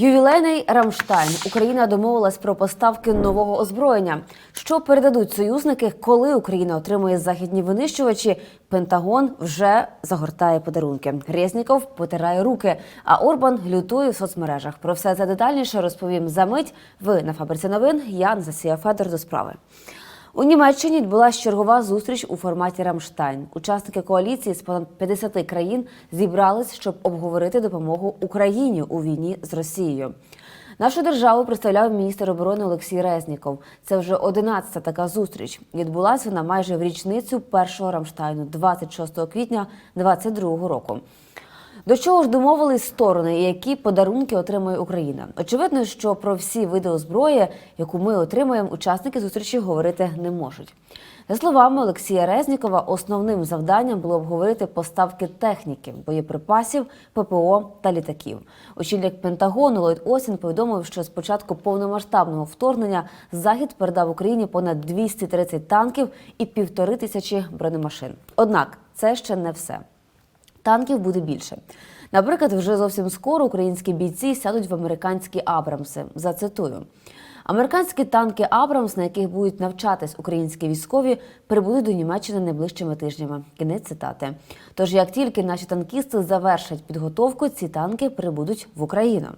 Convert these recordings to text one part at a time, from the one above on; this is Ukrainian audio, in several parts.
Ювілейний Рамштайн. Україна домовилась про поставки нового озброєння. Що передадуть союзники, коли Україна отримує західні винищувачі? Пентагон вже загортає подарунки. Резніков потирає руки, а Орбан лютує в соцмережах. Про все це детальніше розповім за мить. Ви на фабриці новин. Я Анастасія Федор до справи. У Німеччині відбулася чергова зустріч у форматі Рамштайн. Учасники коаліції з понад 50 країн зібрались, щоб обговорити допомогу Україні у війні з Росією. Нашу державу представляв міністр оборони Олексій Резніков. Це вже 11-та така зустріч. Відбулася вона майже в річницю першого Рамштайну, 26 квітня 2022 року. До чого ж домовились сторони, і які подарунки отримує Україна? Очевидно, що про всі види озброї, яку ми отримаємо, учасники зустрічі говорити не можуть. За словами Олексія Резнікова, основним завданням було обговорити поставки техніки, боєприпасів, ППО та літаків. Очільник Пентагону Ллойд Осін повідомив, що з початку повномасштабного вторгнення Захід передав Україні понад 230 танків і півтори тисячі бронемашин. Однак це ще не все. Танків буде більше. Наприклад, вже зовсім скоро українські бійці сядуть в американські Абрамси. Зацитую. Американські танки Абрамс, на яких будуть навчатись українські військові, прибудуть до Німеччини найближчими тижнями. Кінець цитати. Тож, як тільки наші танкісти завершать підготовку, ці танки прибудуть в Україну.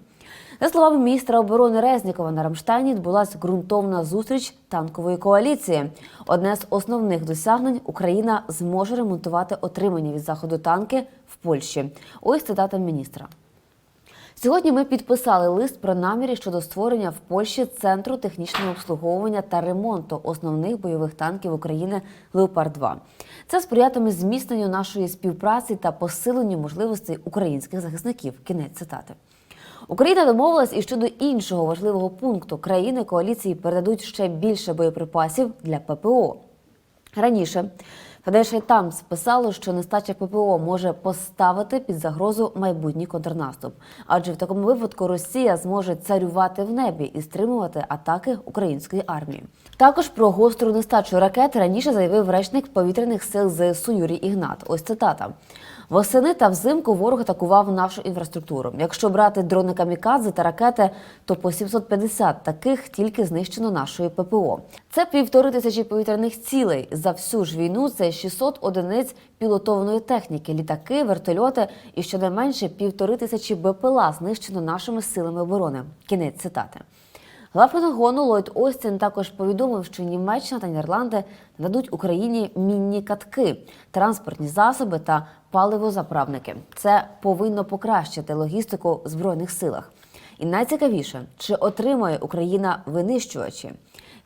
За словами міністра оборони Резнікова, на Рамштайні відбулася ґрунтовна зустріч танкової коаліції. Одне з основних досягнень Україна зможе ремонтувати отримані від заходу танки в Польщі. Ось цитата міністра. Сьогодні ми підписали лист про наміри щодо створення в Польщі центру технічного обслуговування та ремонту основних бойових танків України Леопард 2 Це сприятиме зміцненню нашої співпраці та посиленню можливостей українських захисників. Кінець цитати. Україна домовилась і щодо іншого важливого пункту. Країни коаліції передадуть ще більше боєприпасів для ППО. Раніше Financial Times писало, що нестача ППО може поставити під загрозу майбутній контрнаступ, адже в такому випадку Росія зможе царювати в небі і стримувати атаки української армії. Також про гостру нестачу ракет раніше заявив речник повітряних сил ЗСУ Юрій Ігнат. Ось цитата. Восени та взимку ворог атакував нашу інфраструктуру. Якщо брати дрони камікадзе та ракети, то по 750 таких тільки знищено нашою ППО. Це півтори тисячі повітряних цілей. За всю ж війну це 600 одиниць пілотованої техніки, літаки, вертольоти і щонайменше півтори тисячі БПЛА знищено нашими силами оборони. Кінець цитати. Глава Пентагону Ллойд Остін також повідомив, що Німеччина та Нідерланди нададуть Україні мінні катки, транспортні засоби та паливозаправники. Це повинно покращити логістику в збройних силах. І найцікавіше, чи отримає Україна винищувачі?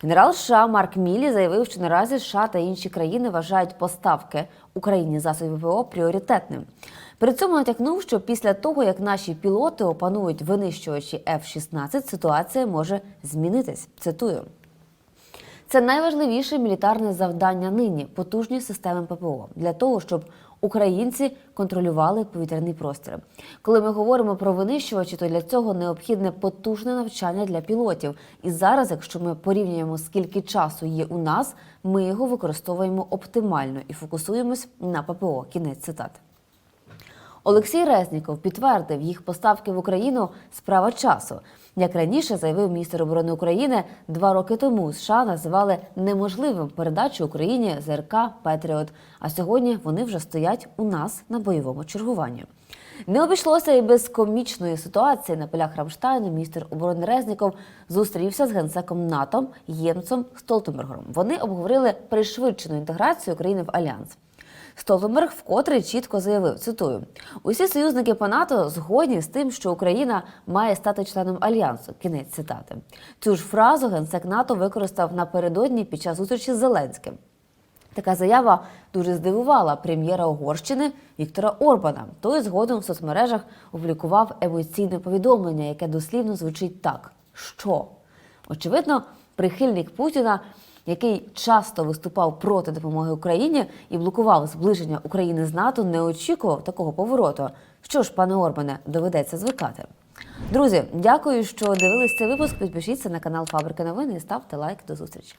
Генерал США Марк Мілі заявив, що наразі США та інші країни вважають поставки Україні засобів ПВО пріоритетним. При цьому натякнув, що після того, як наші пілоти опанують винищувачі F-16, ситуація може змінитись. Цитую. Це найважливіше мілітарне завдання нині потужні системи ППО для того, щоб українці контролювали повітряний простір. Коли ми говоримо про винищувачі, то для цього необхідне потужне навчання для пілотів. І зараз, якщо ми порівнюємо скільки часу є у нас, ми його використовуємо оптимально і фокусуємось на ППО. Кінець цитати. Олексій Резніков підтвердив їх поставки в Україну справа часу. Як раніше заявив міністр оборони України, два роки тому США називали неможливим передачу Україні ЗРК Петріот. А сьогодні вони вже стоять у нас на бойовому чергуванні. Не обійшлося і без комічної ситуації на полях Рамштайну. Міністр оборони Резніков зустрівся з генсеком НАТО Ємцом Столтенбергом. Вони обговорили пришвидшену інтеграцію України в альянс. Столтенберг вкотре чітко заявив: цитую: усі союзники по НАТО згодні з тим, що Україна має стати членом альянсу. Кінець цитати. Цю ж фразу генсек НАТО використав напередодні під час зустрічі з Зеленським. Така заява дуже здивувала прем'єра Угорщини Віктора Орбана. Той згодом в соцмережах опублікував емоційне повідомлення, яке дослівно звучить так: що очевидно, прихильник Путіна який часто виступав проти допомоги Україні і блокував зближення України з НАТО, не очікував такого повороту. Що ж, пане Орбане, доведеться звикати. Друзі, дякую, що дивились цей випуск. Підпишіться на канал Фабрика Новини і ставте лайк. До зустрічі.